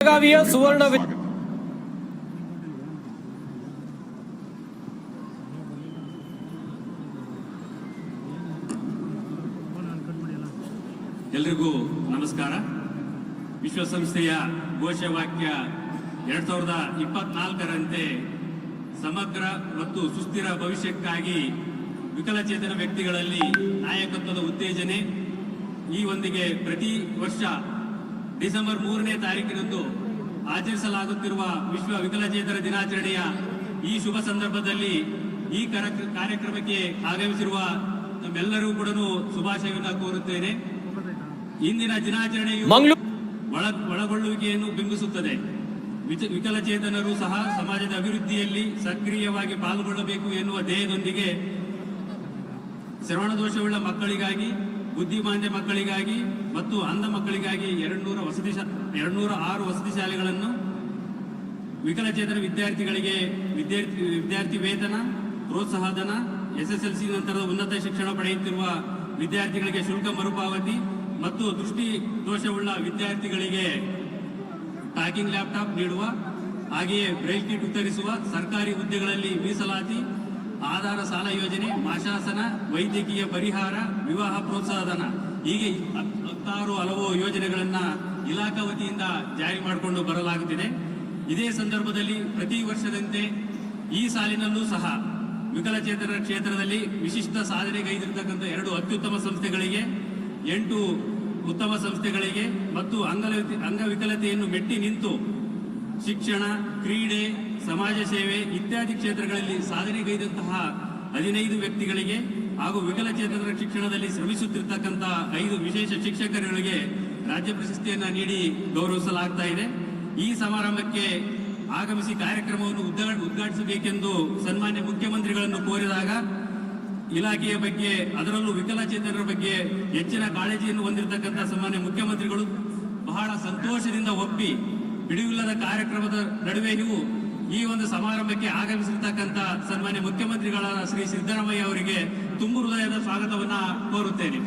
ಬೆಳಗಾವಿಯ ಸುವರ್ಣ ಎಲ್ರಿಗೂ ನಮಸ್ಕಾರ. ವಿಶ್ವಸಂಸ್ಥೆಯ ಘೋಷವಾಕ್ಯ ಎರಡ್ ಸಾವಿರದ ಇಪ್ಪತ್ನಾಲ್ಕರಂತೆ ಸಮಗ್ರ ಮತ್ತು ಸುಸ್ಥಿರ ಭವಿಷ್ಯಕ್ಕಾಗಿ ವಿಕಲಚೇತನ ವ್ಯಕ್ತಿಗಳಲ್ಲಿ ನಾಯಕತ್ವದ ಉತ್ತೇಜನೆ ಈ ಒಂದಿಗೆ ಪ್ರತಿ ವರ್ಷ ಡಿಸೆಂಬರ್ ಮೂರನೇ ತಾರೀಕಿನಂದು ಆಚರಿಸಲಾಗುತ್ತಿರುವ ವಿಶ್ವ ವಿಕಲಚೇತನ ದಿನಾಚರಣೆಯ ಈ ಶುಭ ಸಂದರ್ಭದಲ್ಲಿ ಈ ಕರ- ಕಾರ್ಯಕ್ರಮಕ್ಕೆ ಆಗಮಿಸಿರುವ ನಮ್ಮೆಲ್ಲರೂ ಕೂಡ ಶುಭಾಶಯವನ್ನು ಕೋರುತ್ತೇನೆ. ಇಂದಿನ ದಿನಾಚರಣೆಯು ಒಳ ಒಳಗೊಳ್ಳುವಿಕೆಯನ್ನು ಬಿಂಬಿಸುತ್ತದೆ. ವಿಕಲಚೇತನರು ಸಹ ಸಮಾಜದ ಅಭಿವೃದ್ಧಿಯಲ್ಲಿ ಸಕ್ರಿಯವಾಗಿ ಪಾಲ್ಗೊಳ್ಳಬೇಕು ಎನ್ನುವ ಧ್ಯೇಯದೊಂದಿಗೆ ಶ್ರವಣ ದೋಷವುಳ್ಳ ಮಕ್ಕಳಿಗಾಗಿ, ಬುದ್ಧಿಮಾಂದ್ಯ ಮಕ್ಕಳಿಗಾಗಿ ಮತ್ತು ಅಂಧ ಮಕ್ಕಳಿಗಾಗಿ ಎರಡ್ನೂರ ವಸತಿ ಶಾ, ಎರಡ್ನೂರ ಆರು ವಸತಿ ಶಾಲೆಗಳನ್ನು ವಿಕಲಚೇತನ ವಿದ್ಯಾರ್ಥಿಗಳಿಗೆ ವಿದ್ಯಾರ್ಥಿ ವಿದ್ಯಾರ್ಥಿ ವೇತನ, ಪ್ರೋತ್ಸಾಹಧನ, ಎಸ್ಎಸ್ಎಲ್ಸಿ ನಂತರದ ಉನ್ನತ ಶಿಕ್ಷಣ ಪಡೆಯುತ್ತಿರುವ ವಿದ್ಯಾರ್ಥಿಗಳಿಗೆ ಶುಲ್ಕ ಮರುಪಾವತಿ ಮತ್ತು ದೃಷ್ಟಿ ದೋಷವುಳ್ಳ ವಿದ್ಯಾರ್ಥಿಗಳಿಗೆ ಟಾಕಿಂಗ್ ಲ್ಯಾಪ್ಟಾಪ್ ನೀಡುವ, ಹಾಗೆಯೇ ಬ್ರೈಲ್ ಕಿಟ್ ವಿತರಿಸುವ, ಸರ್ಕಾರಿ ಹುದ್ದೆಗಳಲ್ಲಿ ಮೀಸಲಾತಿ ಆಧಾರ ಸಾಲ ಯೋಜನೆ ಮಾಶಾಸನ ವೈದ್ಯಕೀಯ ಪರಿಹಾರ, ವಿವಾಹ ಪ್ರೋತ್ಸಾಹಧನ ಹೀಗೆ ಹತ್- ಹತ್ತಾರು ಹಲವು ಯೋಜನೆಗಳನ್ನ ಇಲಾಖಾ ವತಿಯಿಂದ ಜಾರಿ ಮಾಡಿಕೊಂಡು ಬರಲಾಗುತ್ತಿದೆ. ಇದೇ ಸಂದರ್ಭದಲ್ಲಿ ಪ್ರತಿ ವರ್ಷದಂತೆ ಈ ಸಾಲಿನಲ್ಲೂ ಸಹ ವಿಕಲಚೇತನರ ಕ್ಷೇತ್ರದಲ್ಲಿ ವಿಶಿಷ್ಟ ಸಾಧನೆಗೈದಿರತಕ್ಕಂಥ ಎರಡು ಅತ್ಯುತ್ತಮ ಸಂಸ್ಥೆಗಳಿಗೆ, ಎಂಟು ಉತ್ತಮ ಸಂಸ್ಥೆಗಳಿಗೆ ಮತ್ತು ಅಂಗಲ ಅಂಗವಿಕಲತೆಯನ್ನು ಮೆಟ್ಟಿ ನಿಂತು ಶಿಕ್ಷಣ, ಕ್ರೀಡೆ ಸಮಾಜ ಸೇವೆ ಇತ್ಯಾದಿ ಕ್ಷೇತ್ರಗಳಲ್ಲಿ ಸಾಧನೆಗೈದಂತಹ ಹದಿನೈದು ವ್ಯಕ್ತಿಗಳಿಗೆ ಹಾಗೂ ವಿಕಲಚೇತನರ ಶಿಕ್ಷಣದಲ್ಲಿ ಶ್ರಮಿಸುತ್ತಿರ್ತಕ್ಕಂಥ ಐದು ವಿಶೇಷ ಶಿಕ್ಷಕರುಗಳಿಗೆ ರಾಜ್ಯ ಪ್ರಶಸ್ತಿಯನ್ನು ನೀಡಿ ಗೌರವಿಸಲಾಗ್ತಾ ಇದೆ. ಈ ಸಮಾರಂಭಕ್ಕೆ ಆಗಮಿಸಿ ಕಾರ್ಯಕ್ರಮವನ್ನು ಉದ್ಘಾ- ಉದ್ಘಾಟಿಸಬೇಕೆಂದು ಸನ್ಮಾನ್ಯ ಮುಖ್ಯಮಂತ್ರಿಗಳನ್ನು ಕೋರಿದಾಗ ಇಲಾಖೆಯ ಬಗ್ಗೆ, ಅದರಲ್ಲೂ ವಿಕಲಚೇತನರ ಬಗ್ಗೆ ಹೆಚ್ಚಿನ ಕಾಳಜಿಯನ್ನು ಹೊಂದಿರತಕ್ಕಂಥ ಸನ್ಮಾನ್ಯ ಮುಖ್ಯಮಂತ್ರಿಗಳು ಬಹಳ ಸಂತೋಷದಿಂದ ಒಪ್ಪಿ ಬಿಡುವಿಲ್ಲದ ಕಾರ್ಯಕ್ರಮದ ನಡುವೆಯೂ ಈ ಒಂದು ಸಮಾರಂಭಕ್ಕೆ ಆಗಮಿಸಿರ್ತಕ್ಕಂಥ ಸನ್ಮಾನ್ಯ ಮುಖ್ಯಮಂತ್ರಿಗಳಾದ ಶ್ರೀ ಸಿದ್ದರಾಮಯ್ಯ ಅವರಿಗೆ ತುಂಬು ಹೃದಯದ ಸ್ವಾಗತವನ್ನ ಕೋರುತ್ತೇನೆ.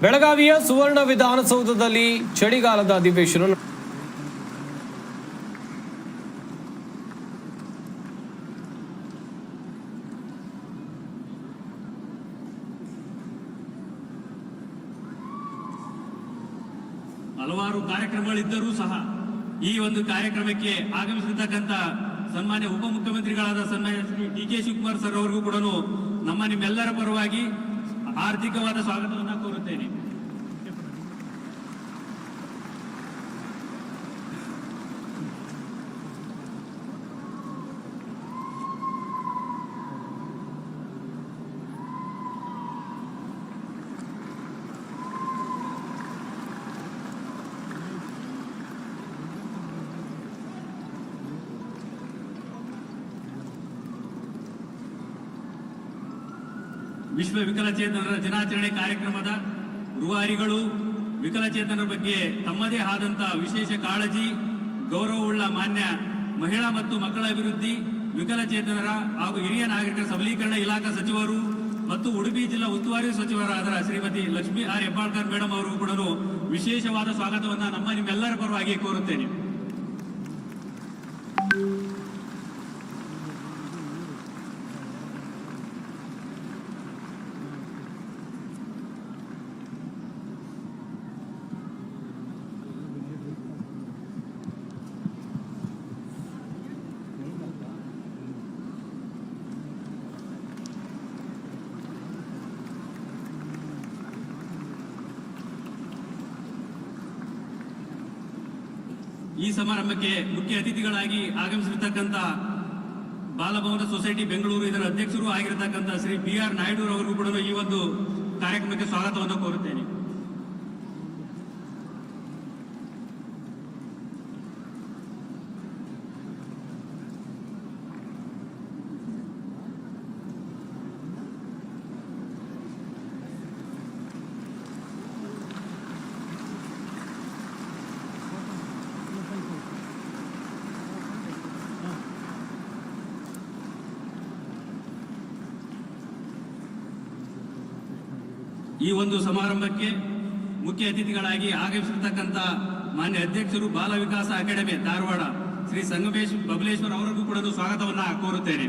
ಬೆಳಗಾವಿಯ ಸುವರ್ಣ ವಿಧಾನಸೌಧದಲ್ಲಿ ಚಳಿಗಾಲದ ಅಧಿವೇಶನ ಹಲವಾರು ಕಾರ್ಯಕ್ರಮಗಳಿದ್ದರೂ ಸಹ ಈ ಒಂದು ಕಾರ್ಯಕ್ರಮಕ್ಕೆ ಆಗಮಿಸಿರ್ತಕ್ಕಂಥ ಸನ್ಮಾನ್ಯ ಉಪಮುಖ್ಯಮಂತ್ರಿಗಳಾದ ಸನ್ಮಾನ್ಯ ಡಿ ಕೆ ಶಿವಕುಮಾರ್ ಸರ್ ಅವರಿಗೂ ಕೂಡ ನಮ್ಮ ನಿಮ್ಮೆಲ್ಲರ ಪರವಾಗಿ ಆರ್ಥಿಕವಾದ ಸ್ವಾಗತವನ್ನು ಕೋರುತ್ತೇನೆ ವಿಶ್ವ ವಿಕಲಚೇತನರ ದಿನಾಚರಣೆ ಕಾರ್ಯಕ್ರಮದ ರೂವಾರಿಗಳು ವಿಕಲಚೇತನರ ಬಗ್ಗೆ ತಮ್ಮದೇ ಆದಂತಹ ವಿಶೇಷ ಕಾಳಜಿ ಗೌರವವುಳ್ಳ ಮಾನ್ಯ ಮಹಿಳಾ ಮತ್ತು ಮಕ್ಕಳ ಅಭಿವೃದ್ಧಿ, ವಿಕಲಚೇತನರ ಹಾಗೂ ಹಿರಿಯ ನಾಗರಿಕರ ಸಬಲೀಕರಣ ಇಲಾಖಾ ಸಚಿವರು ಮತ್ತು ಉಡುಪಿ ಜಿಲ್ಲಾ ಉಸ್ತುವಾರಿ ಸಚಿವರಾದ ಶ್ರೀಮತಿ ಲಕ್ಷ್ಮೀ ಆರ್ ಹೆಬ್ಬಾಳ್ಕರ್ ಮೇಡಮ್ ಅವರು ಕೂಡ ವಿಶೇಷವಾದ ಸ್ವಾಗತವನ್ನು ನಮ್ಮ ನಿಮ್ಮೆಲ್ಲರ ಪರವಾಗಿ ಕೋರುತ್ತೇನೆ. ಈ ಸಮಾರಂಭಕ್ಕೆ ಮುಖ್ಯ ಅತಿಥಿಗಳಾಗಿ ಆಗಮಿಸಿರ್ತಕ್ಕಂಥ ಬಾಲಭವನ ಸೊಸೈಟಿ ಬೆಂಗಳೂರು ಇದರ ಅಧ್ಯಕ್ಷರು ಆಗಿರತಕ್ಕಂಥ ಶ್ರೀ ಬಿ ಆರ್ ನಾಯ್ಡು ಅವರು ಕೂಡ ಈ ಒಂದು ಕಾರ್ಯಕ್ರಮಕ್ಕೆ ಸ್ವಾಗತವನ್ನು ಕೋರುತ್ತೇನೆ. ಈ ಒಂದು ಸಮಾರಂಭಕ್ಕೆ ಮುಖ್ಯ ಅತಿಥಿಗಳಾಗಿ ಆಗಮಿಸಿರ್ತಕ್ಕಂಥ ಮಾನ್ಯ ಅಧ್ಯಕ್ಷರು ಬಾಲ ವಿಕಾಸ ಅಕಾಡೆಮಿ ಧಾರವಾಡ ಶ್ರೀ ಸಂಗಮೇಶ್ ಬಬಲೇಶ್ವರ್ ಅವರಿಗೂ ಕೂಡ ಸ್ವಾಗತವನ್ನು ಕೋರುತ್ತೇನೆ.